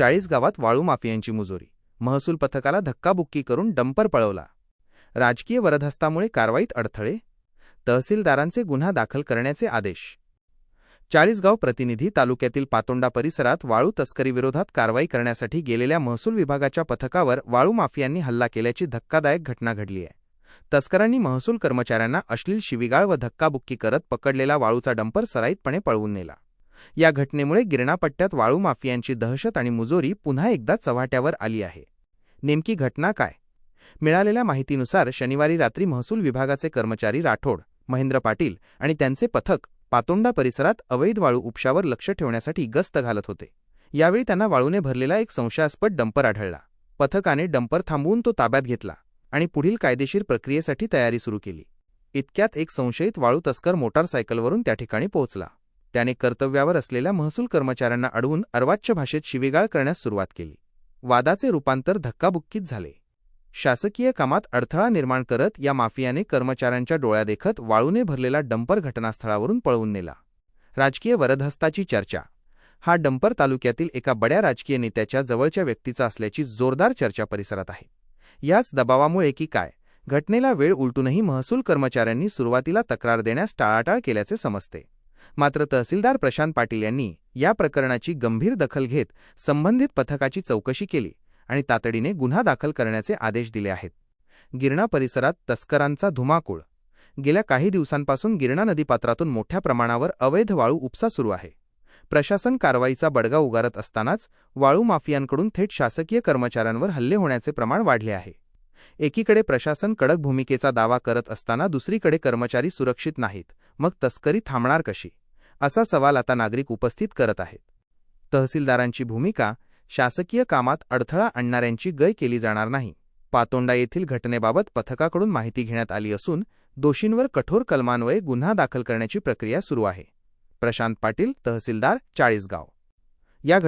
चाळीस गावात वाळू माफियांची मुजोरी. महसूल पथकाला धक्काबुक्की करून डंपर पळवला. राजकीय वरदहस्तामुळे कारवाईत अडथळे. तहसीलदारांचे गुन्हा दाखल करण्याचे आदेश. चाळीसगाव प्रतिनिधी तालुक्यातील पातोंडा परिसरात वाळू तस्करीविरोधात कारवाई करण्यासाठी गेलेल्या महसूल विभागाच्या पथकावर वाळू माफियांनी हल्ला केल्याची धक्कादायक घटना घडली आहे. तस्करांनी महसूल कर्मचाऱ्यांना अश्लील शिविगाळ व धक्काबुक्की करत पकडलेला वाळूचा डंपर सराईतपणे पळवून नेला. या घटनेमुळे गिरणापट्ट्यात वाळू माफियांची दहशत आणि मुजोरी पुन्हा एकदा चव्हाट्यावर आली आहे. नेमकी घटना काय? मिळालेल्या माहितीनुसार शनिवारी रात्री महसूल विभागाचे कर्मचारी राठोड महेंद्र पाटील आणि त्यांचे पथक पातोंडा परिसरात अवैध वाळू उपशावर लक्ष ठेवण्यासाठी गस्त घालत होते. यावेळी त्यांना वाळूने भरलेला एक संशयास्पद डंपर आढळला. पथकाने डंपर थांबवून तो ताब्यात घेतला आणि पुढील कायदेशीर प्रक्रियेसाठी तयारी सुरू केली. इतक्यात एक संशयित वाळू तस्कर मोटारसायकलवरून त्या ठिकाणी पोहोचला. त्याने कर्तव्यावर असलेल्या महसूल कर्मचाऱ्यांना अडवून अर्वाच्य भाषेत शिवीगाळ करण्यास सुरुवात केली. वादाचे रूपांतर धक्काबुक्कीत झाले. शासकीय कामात अडथळा निर्माण करत या माफियाने कर्मचाऱ्यांच्या डोळ्यादेखत वाळूने भरलेला डंपर घटनास्थळावरून पळवून नेला. राजकीय वरदहस्ताची चर्चा. हा डंपर तालुक्यातील एका बड्या राजकीय नेत्याच्या जवळच्या व्यक्तीचा असल्याची जोरदार चर्चा परिसरात आहे. याच दबावामुळे की काय? घटनेला वेळ उलटूनही महसूल कर्मचाऱ्यांनी सुरुवातीला तक्रार देण्यास टाळाटाळ केल्याचे समजते. मात्र तहसीलदार प्रशांत पाटील यांनी या प्रकरणाची गंभीर दखल घेत संबंधित पथकाची चौकशी केली आणि तातडीने गुन्हा दाखल करण्याचे आदेश दिले आहेत. गिरणा परिसरात तस्करांचा धुमाकूळ. गेल्या काही दिवसांपासून गिरणा नदीपात्रातून मोठ्या प्रमाणावर अवैध वाळू उपसा सुरू आहे. प्रशासन कारवाईचा बडगा उगारत असतानाच वाळू माफियांकडून थेट शासकीय कर्मचाऱ्यांवर हल्ले होण्याचे प्रमाण वाढले आहे. एकीकडे प्रशासन कडक भूमिकेचा दावा करत असताना दुसरीकडे कर्मचारी सुरक्षित नाहीत. मग तस्करी थांबणार कशी? असा सवाल आता नागरिक उपस्थित करत आहेत. तहसीलदारांची भूमिका शासकीय कामात अडथळा आणणाऱ्यांची गय केली जाणार नाही. पातोंडा येथील घटनेबाबत पथकाकडून माहिती घेण्यात आली असून दोषींवर कठोर कलमान्वये गुन्हा दाखल करण्याची प्रक्रिया सुरू आहे. प्रशांत पाटील तहसीलदार चाळीसगाव. या